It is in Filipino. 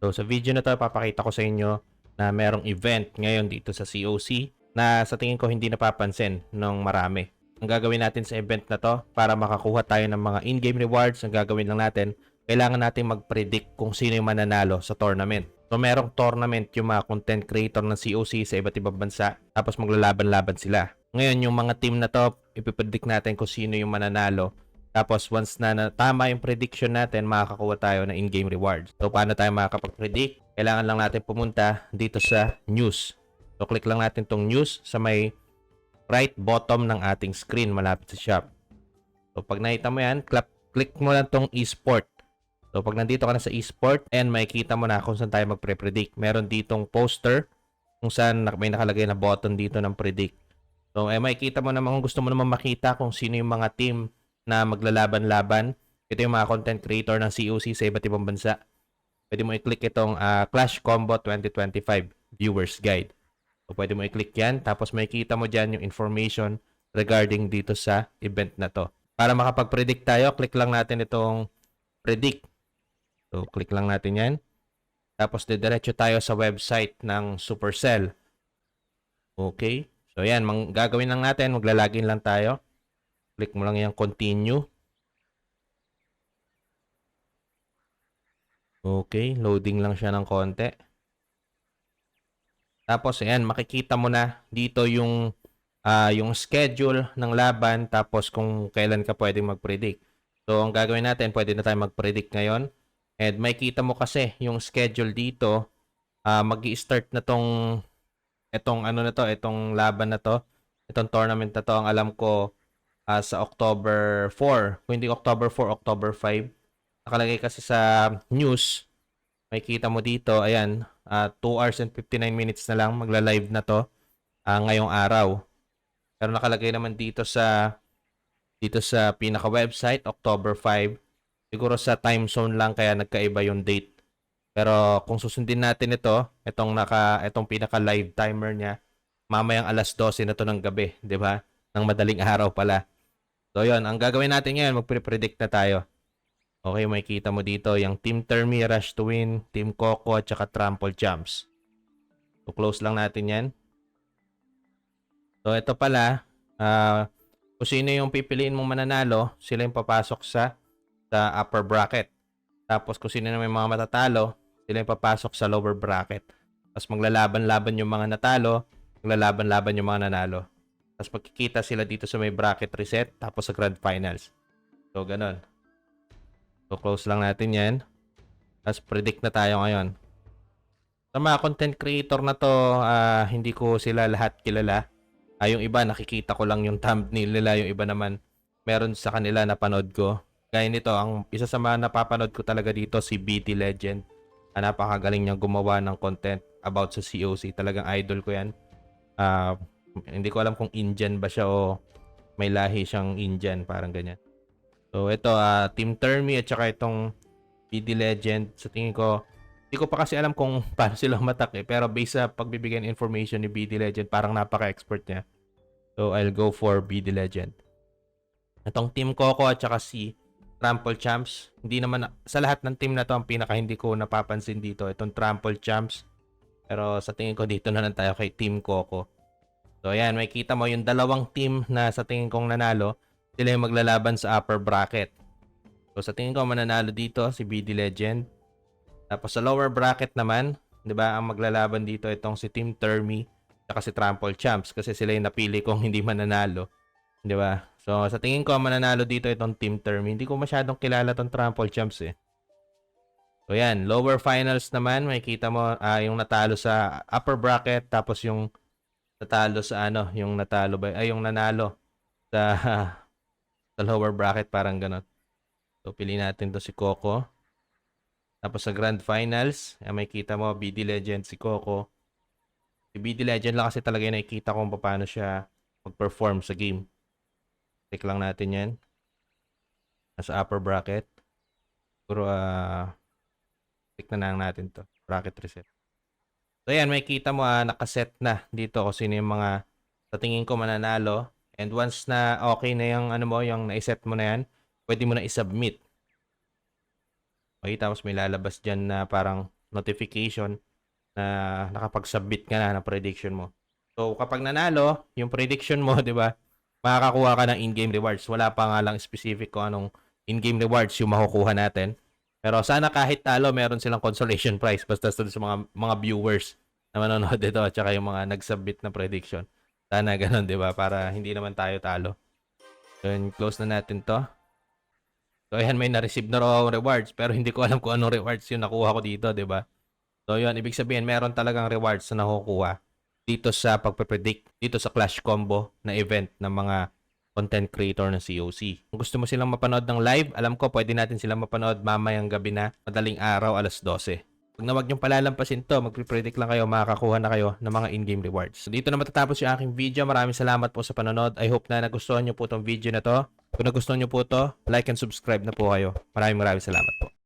So sa video na to, papakita ko sa inyo na merong event ngayon dito sa COC na sa tingin ko hindi napapansin ng marami. Ang gagawin natin sa event na to para makakuha tayo ng mga in-game rewards, ang gagawin lang natin, kailangan natin mag-predict kung sino yung mananalo sa tournament. So merong tournament yung mga content creator ng COC sa iba't ibang bansa tapos maglalaban-laban sila. Ngayon yung mga team na to, ipipredict natin kung sino yung mananalo tapos once na, na tama yung prediction natin, makakakuha tayo ng in-game rewards. So paano tayo makakapag-predict? Kailangan lang natin pumunta dito sa news. So click lang natin tong news sa may right bottom ng ating screen malapit sa shop. So pag nakita mo yan, clap, click mo lang tong e-sport. So pag nandito ka na sa e-sport and makikita mo na kung saan tayo magpre-predict. Meron ditong poster kung saan may nakalagay na button dito ng predict. So eh makikita mo naman kung gusto mo naman makita kung sino yung mga team na maglalaban-laban. Ito yung mga content creator ng COC sa iba't ibang bansa. Pwede mo i-click itong ah, Clash Combo 2025 Viewers Guide. So, pwede mo i-click yan. Tapos makikita mo dyan yung information regarding dito sa event na to. Para makapag-predict tayo, click lang natin itong predict. So, click lang natin yan. Tapos, didiretso tayo sa website ng Supercell. Okay. So, yan. Mang, gagawin lang natin. Maglalagin lang tayo. Click mo lang yung continue. Okay, loading lang siya ng konti. Tapos ayan, makikita mo na dito yung ah, yung schedule ng laban tapos kung kailan ka pwedeng mag-predict. So ang gagawin natin, pwede na tayo mag-predict ngayon. And makikita mo kasi yung schedule dito, ah magi-start na tong etong ano na to, etong laban na to, itong tournament na to, ang alam ko ah, sa October 4. Kung hindi October 4, October 5. Nakalagay kasi sa news, may kita mo dito, ayan, ah, 2 hours and 59 minutes na lang magla-live na to ah, ngayong araw. Pero nakalagay naman dito sa dito sa pinaka-website, October 5. Siguro sa time zone lang kaya nagkaiba yung date. Pero kung susundin natin ito, itong naka itong pinaka-live timer niya, mamayang alas 12 na to ng gabi, 'di ba? Ng madaling araw pala. So 'yon, ang gagawin natin ngayon, magpre-predict na tayo. Okay, makikita mo dito yung Team Termi, Rush to Win, Team Coco, at saka Trample Jumps. So, close lang natin yan. So, ito pala, ah, kung sino yung pipiliin mong mananalo, sila yung papasok sa, sa upper bracket. Tapos, kung sino na may mga matatalo, sila yung papasok sa lower bracket. Tapos, maglalaban-laban yung mga natalo, maglalaban-laban yung mga nanalo. Tapos, magkikita sila dito sa may bracket reset, tapos sa grand finals. So, ganun. So, close lang natin yan. Tapos, predict na tayo ngayon. Sa mga content creator na to, ah, hindi ko sila lahat kilala. Ah, yung iba, nakikita ko lang yung thumbnail nila. Yung iba naman, meron sa kanila na panood ko. Gaya nito, ang isa sa mga napapanood ko talaga dito, si BT Legend. Ah, napakagaling niyang gumawa ng content about sa COC. Talagang idol ko yan. Ah, hindi ko alam kung Indian ba siya o may lahi siyang Indian, parang ganyan. So ito ah Team Termi at saka itong BD Legend sa tingin ko hindi ko pa kasi alam kung paano sila matak eh pero based sa pagbibigay ng information ni BD Legend parang napaka-expert niya. So I'll go for BD Legend. Itong Team Coco at saka si Trample Champs, hindi naman sa lahat ng team na to ang pinaka hindi ko napapansin dito itong Trample Champs. Pero sa tingin ko dito na lang tayo kay Team Coco. So ayan, makikita mo yung dalawang team na sa tingin kong nanalo sila yung maglalaban sa upper bracket. So sa tingin ko mananalo dito si BD Legend. Tapos sa lower bracket naman, 'di ba, ang maglalaban dito itong si Team Termi at si Trample Champs kasi sila yung napili kong hindi mananalo, 'di ba? So sa tingin ko mananalo dito itong Team Termi. Hindi ko masyadong kilala tong Trample Champs eh. So yan, lower finals naman, makikita mo ah, yung natalo sa upper bracket tapos yung natalo sa ano, yung natalo ba ay yung nanalo sa sa lower bracket, parang ganon. So, pili natin to si Coco. Tapos sa grand finals, ay may kita mo, BD Legend si Coco. Si BD Legend lang kasi talaga yung nakikita kung paano siya mag-perform sa game. Check lang natin yan. Nasa upper bracket. Siguro, ah, check na lang natin to. Bracket reset. So, yan, may kita mo, ah, nakaset na dito kung sino yung mga sa tingin ko mananalo. And once na okay na yung ano mo, yung naiset mo na yan, pwede mo na i-submit. Okay, tapos may lalabas dyan na parang notification na nakapag-submit ka na ng prediction mo. So, kapag nanalo, yung prediction mo, di ba, makakakuha ka ng in-game rewards. Wala pa nga lang specific kung anong in-game rewards yung makukuha natin. Pero sana kahit talo, meron silang consolation prize basta sa mga mga viewers na manonood dito at saka yung mga nag-submit na prediction. Sana ganun, di ba? Para hindi naman tayo talo. So, close na natin to. So, ayan, may na-receive na raw rewards. Pero hindi ko alam kung anong rewards yung nakuha ko dito, di ba? So, yun, ibig sabihin, meron talagang rewards na nakukuha dito sa pagpe-predict, dito sa Clash Combo na event ng mga content creator ng COC. Kung gusto mo silang mapanood ng live, alam ko pwede natin silang mapanood mamayang gabi na, madaling araw, alas 12. Pag na wag niyong palalampasin to, magpipredict lang kayo, makakakuha na kayo ng mga in-game rewards. So, dito na matatapos yung aking video. Maraming salamat po sa panonood. I hope na nagustuhan niyo po tong video na to. Kung nagustuhan niyo po to, like and subscribe na po kayo. Maraming maraming salamat po.